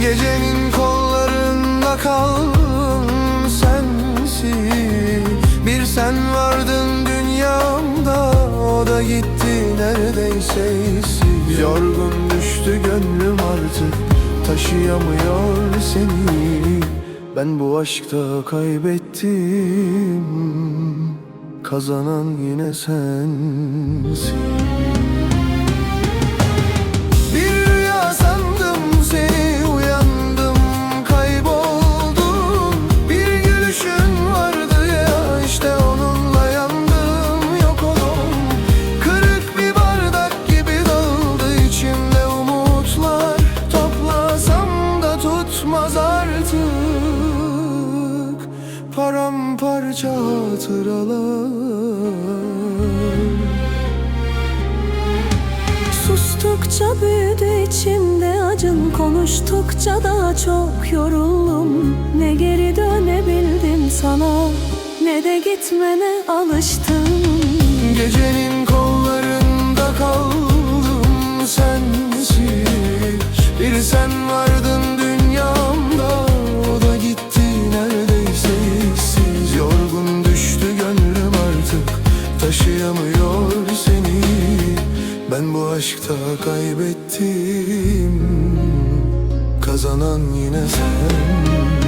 Gecenin kollarında kaldım sensiz. Bir sen vardın dünyamda o da gitti neredeyse işsiz. Yorgun düştü gönlüm artık taşıyamıyor seni. Ben bu aşkta kaybettim Kazanan yine sensin. Paramparça hatıralar. Sustukça büyüdü içimde acın Konuştukça daha çok yoruldum. Ne geri dönebildim sana Ne de gitmene alıştım Taşıyamıyor seni. Ben bu aşkta kaybettim. Kazanan yine sensin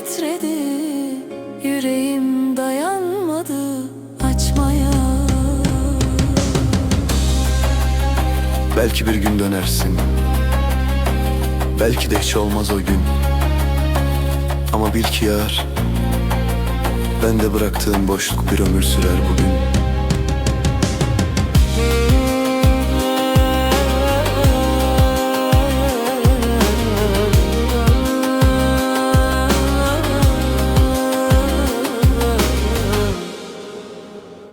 titredi Yüreğim dayanmadı açmaya. Belki bir gün dönersin. Belki de hiç olmaz o gün. Ama bil ki yar Ben de bıraktığın boşluk bir ömür sürer bugün